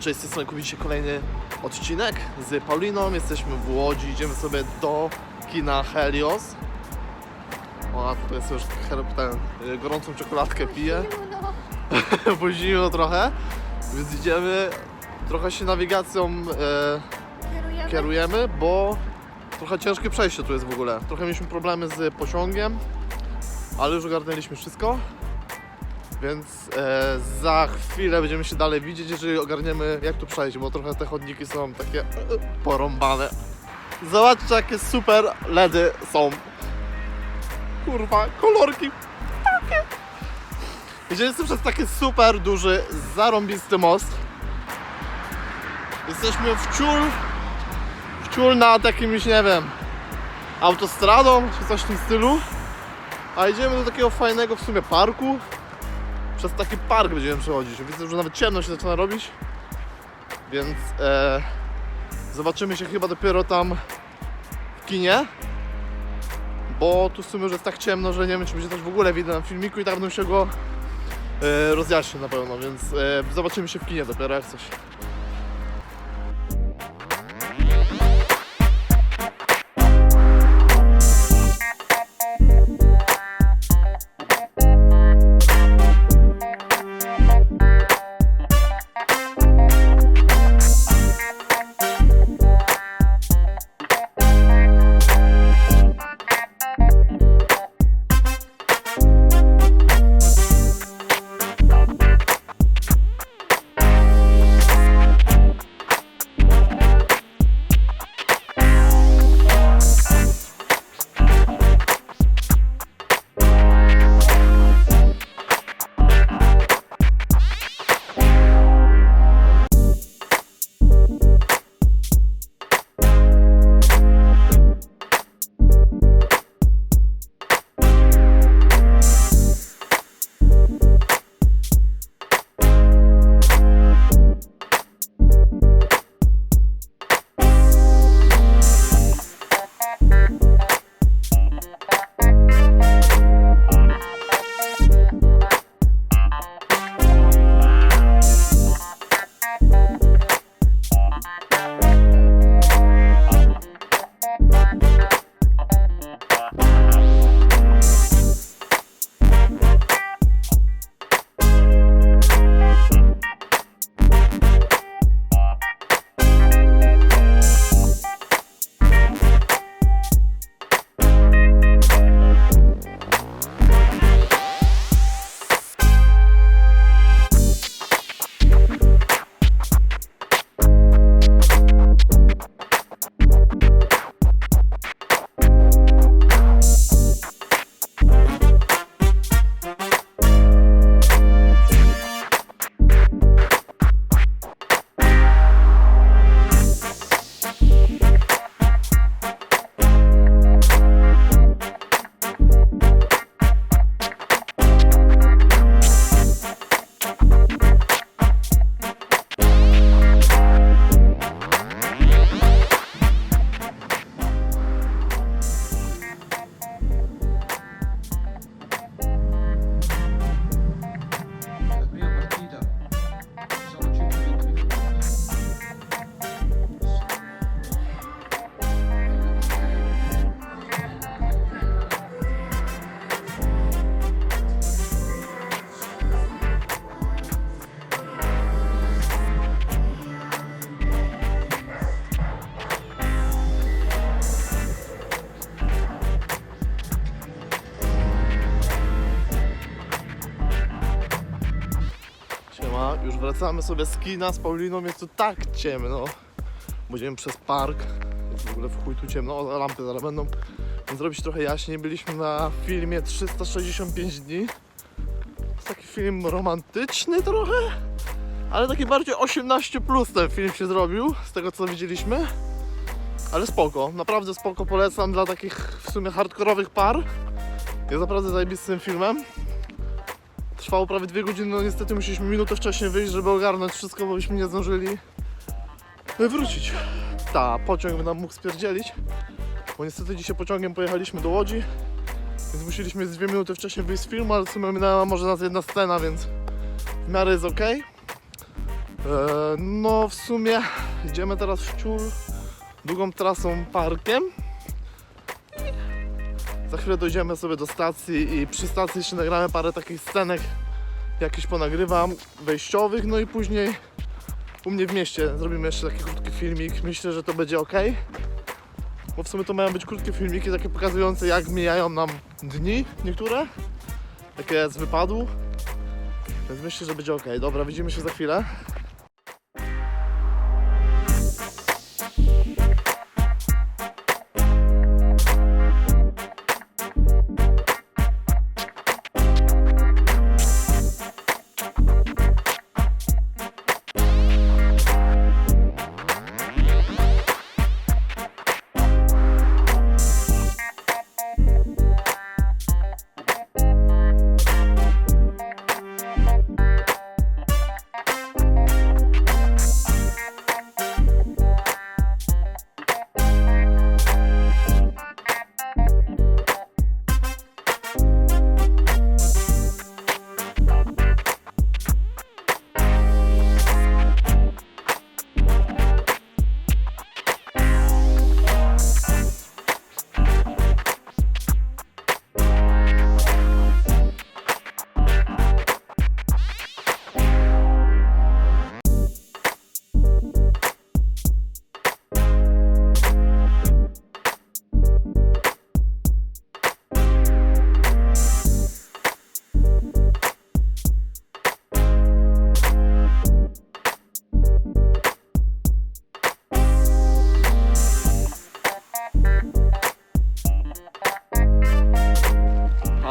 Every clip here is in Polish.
Cześć, z tej strony dzisiaj kolejny odcinek z Pauliną. Jesteśmy w Łodzi, idziemy sobie do kina Helios. O, a tutaj sobie już ten, y, gorącą czekoladkę piję, bo zimno trochę, więc idziemy, trochę się nawigacją e, kierujemy. kierujemy, bo trochę ciężkie przejście tu jest w ogóle. Trochę mieliśmy problemy z pociągiem, ale już ogarnęliśmy wszystko. Więc e, za chwilę będziemy się dalej widzieć, jeżeli ogarniemy jak tu przejść, bo trochę te chodniki są takie e, porąbane. Zobaczcie jakie super LEDy są. Kurwa, kolorki takie. Sobie przez taki super duży, zarąbisty most. Jesteśmy w ciul ciul nad jakimś, nie wiem, autostradą czy coś w tym stylu. A idziemy do takiego fajnego w sumie parku. Przez taki park będziemy przechodzić. Widzę, że nawet ciemno się zaczyna robić. Więc e, zobaczymy się chyba dopiero tam w kinie. Bo tu w sumie już jest tak ciemno, że nie wiem, czy będzie coś w ogóle widać na filmiku i tak będę się go e, rozjaśnić na pewno, więc e, zobaczymy się w kinie dopiero jak coś. Wracamy sobie z kina z Pauliną, jest tu tak ciemno. Będziemy przez park, jest w ogóle w chuj tu ciemno, o, lampy zaraz będą. Zrobić trochę jaśniej, byliśmy na filmie 365 dni. To jest taki film romantyczny trochę, ale taki bardziej 18 plus ten film się zrobił, z tego co widzieliśmy. Ale spoko, naprawdę spoko, polecam dla takich w sumie hardkorowych par. Jest naprawdę zajebistym filmem. Trwało prawie dwie godziny, no niestety musieliśmy minutę wcześniej wyjść, żeby ogarnąć wszystko, bo byśmy nie zdążyli wrócić. Ta, pociąg by nam mógł spierdzielić, bo niestety dzisiaj pociągiem pojechaliśmy do Łodzi, więc musieliśmy z dwie minuty wcześniej wyjść z filmu, ale w sumie minęła może nas jedna scena, więc w miarę jest ok. no w sumie idziemy teraz w ciul długą trasą parkiem. Za chwilę dojdziemy sobie do stacji i przy stacji jeszcze nagramy parę takich scenek jakieś ponagrywam wejściowych, no i później u mnie w mieście zrobimy jeszcze taki krótki filmik. Myślę, że to będzie ok. Bo w sumie to mają być krótkie filmiki, takie pokazujące jak mijają nam dni niektóre. Takie z wypadu. Więc myślę, że będzie ok. Dobra, widzimy się za chwilę.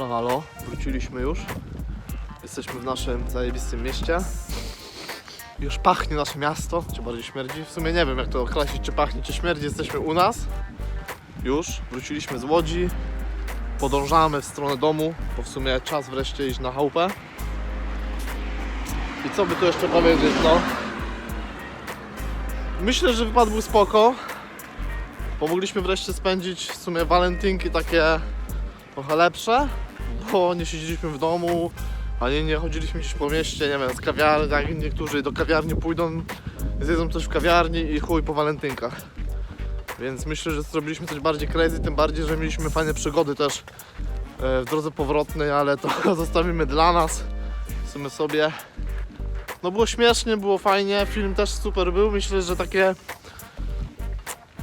Halo, halo, wróciliśmy już. Jesteśmy w naszym zajebistym mieście. Już pachnie nasze miasto, czy bardziej śmierdzi. W sumie nie wiem jak to określić, czy pachnie, czy śmierdzi. Jesteśmy u nas. Już, wróciliśmy z Łodzi. Podążamy w stronę domu, bo w sumie czas wreszcie iść na chałupę. I co by tu jeszcze powiedzieć, no? Myślę, że wypad był spoko. Pomogliśmy wreszcie spędzić w sumie walentynki takie trochę lepsze, bo nie siedzieliśmy w domu, ani nie chodziliśmy gdzieś po mieście, nie wiem, z kawiarni, jak niektórzy do kawiarni pójdą, zjedzą coś w kawiarni i chuj po walentynkach. Więc myślę, że zrobiliśmy coś bardziej crazy, tym bardziej, że mieliśmy fajne przygody też e, w drodze powrotnej, ale to zostawimy dla nas, w sumie sobie. No było śmiesznie, było fajnie, film też super był, myślę, że takie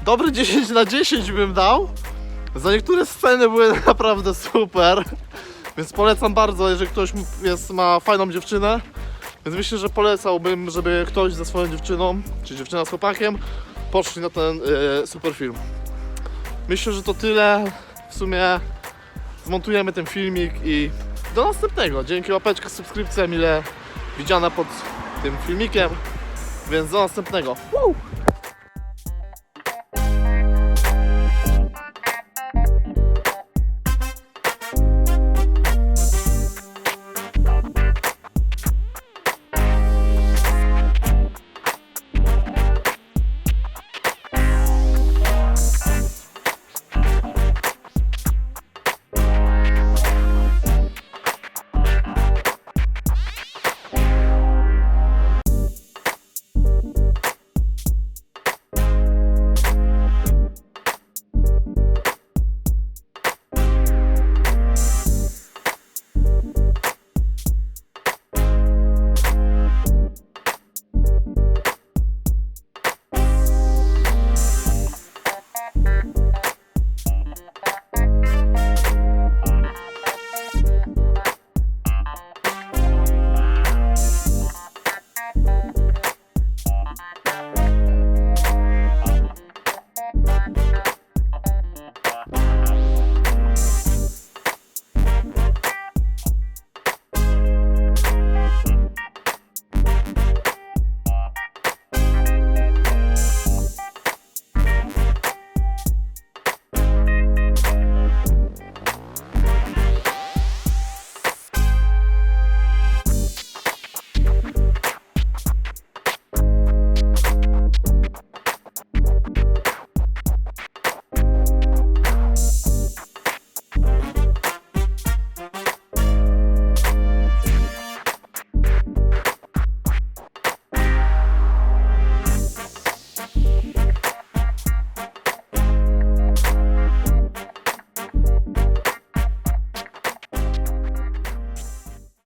dobre 10 na 10 bym dał. Za niektóre sceny były naprawdę super, więc polecam bardzo, jeżeli ktoś jest, ma fajną dziewczynę. Więc myślę, że polecałbym, żeby ktoś ze swoją dziewczyną, czy dziewczyna z chłopakiem, poszli na ten e, super film. Myślę, że to tyle. W sumie zmontujemy ten filmik i do następnego. Dzięki łapeczka, subskrypcja mile widziana pod tym filmikiem. Więc do następnego. Woo!